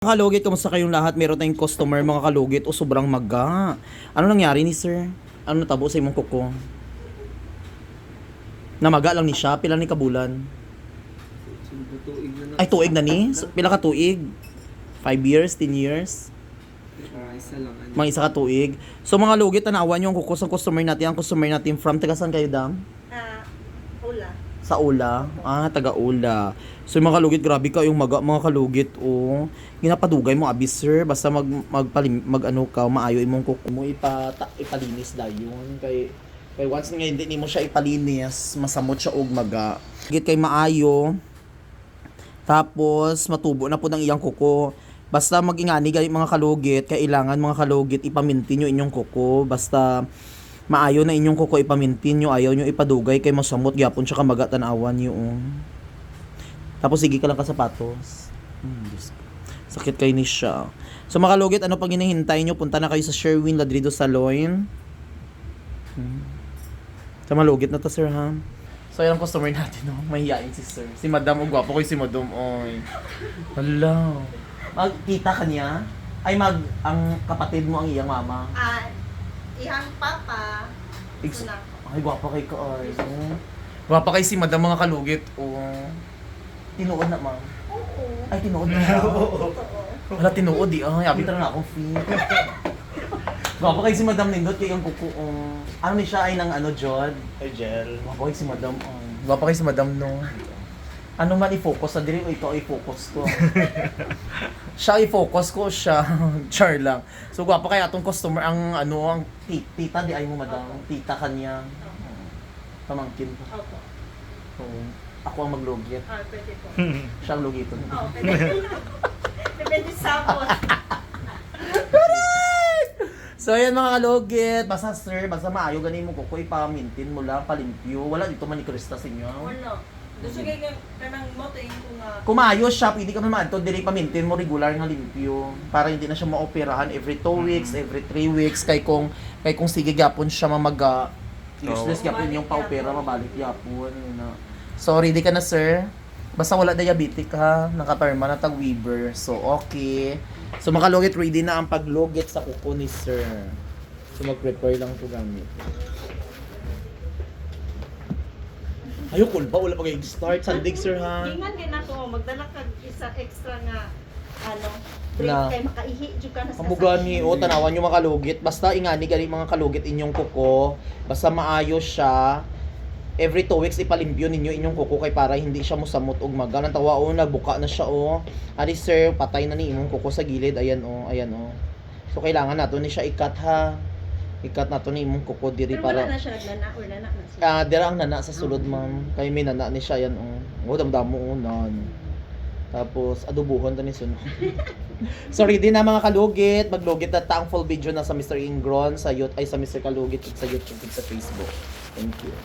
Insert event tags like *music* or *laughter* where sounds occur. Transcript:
Mga kalugit, kamusta kayong lahat? Meron tayong customer mga kalugit o sobrang maga. Ano nangyari ni sir? Ano natabo sa imong kuko? Namaga lang ni siya, pila ni kabulan. Ay, tuig na ni? Pila ka tuig? 5 years, 10 years? Mga isa ka tuig. So mga lugit, tanawan yung kuko sa customer natin. Ang customer natin from, taga saan kayo dam? Sa Ula. Ah, taga Ula. So yung mga kalugit, grabe ka yung maga, mga kalugit, oh. Ginapadugay mo, abis sir. Basta mag, magpalim, mag ano ka, maayo imong kuko mo, ipata, ipalinis dayon. Kay, kay once nga hindi mo siya ipalinis, masamot siya og maga. Git kay maayo. Tapos, matubo na po ng iyang kuko. Basta mag-ingani mga kalugit, kailangan mga kalugit, ipaminti nyo inyong kuko. Basta, maayo na inyong kuko ipamintin nyo, ayaw nyo ipadugay kay masamot, gyapon siya kamagatanawan nyo. oh. Tapos, sige ka lang ka sapatos. Hmm. Sakit kay ni siya. So, mga kalugit, ano pang hinihintay nyo? Punta na kayo sa Sherwin Ladrido Salon. Hmm. Sa malugit na to, sir, ha? So, yan ang customer natin, no? Mahihain si sir. Si madam, ang gwapo ko yung si madam, oy. Hala. Magkita ka niya? Ay, mag, ang kapatid mo ang iyang mama. Ah, ihang papa. Ex- Sunak. Ay, gwapa kay ka, ay. Oh. Gwapa kay si madam, mga kalugit, oh. Tinuod na, ma'am. Oo. Ay, tinuod na. *laughs* Totoo. Wala, tinuod, di. Ay, abit na akong fee. Gwapa kay si madam nindot, kay ang kuko, oh. Ano ni siya, ay nang ano, Jod? Ay, Jel. Gwapa kay si madam, oh. Gwapa kay si madam, no. Ano man i-focus sa diri o ikaw i-focus ko. *laughs* siya i-focus ko siya. *laughs* Char lang. So gwapa kaya atong customer ang ano ang ti- tita di ay mo madam. Tita kanya. Pamangkin ko. Opo. So, ako ang maglugit. Ah, pwede po. *laughs* Siya ang lugiton. Oo, pwede. Depende sa sabon. So ayan mga kalugit, basta sir, basta maayo ganin mo kuko ipamintin mo lang, palimpyo. Wala dito man ni Krista sa inyo. Wala. Gusto nga, kanang motoin ko nga. Kung maayos siya, pwede ka naman ito, dili pamintin mo regular nga limpyo. Para hindi na siya maoperahan every 2 weeks, every 3 weeks. Kay kung, kay kung sige gapon siya mamaga, useless Oo. gapon yung paopera, yapon. mabalik yapon. Yun na. So, ready ka na, sir? Basta wala diabetic ha, nakaperma na tag Weaver. So, okay. So, makalugit ready na ang paglugit sa kuko ni sir. So, mag-prepare lang to gamit. Ayaw, cool ba? Wala kayo start. Sandig, sir, ha? Ingan din ako, magdala ka isa extra nga, ano, drink Na. kay makaihi jud ka na sa Kamugani, o tanawan yung mga kalugit. Basta ingani gali mga kalugit inyong kuko. Basta maayos siya. Every two weeks ipalimpyo ninyo inyong kuko kay para hindi siya musamot og maga. Nang tawa o nagbuka na siya o. Ari sir, patay na ni imong kuko sa gilid. Ayan o, ayan o. So kailangan nato ni siya ikat ha. Ikat nato ni imong kuko diri Pero wala para na siya nagnana or nana na siya. Ah, dira ang nana sa sulod, ma'am. Kay may nana ni siya yan oh. Oh, damdamo oh, nan. Tapos adubuhon ta ni sunod. *laughs* Sorry din na mga kalugit. Maglugit na full video na sa Mr. Ingron sa YouTube ay sa Mr. Kalugit sa YouTube sa Facebook. Thank you.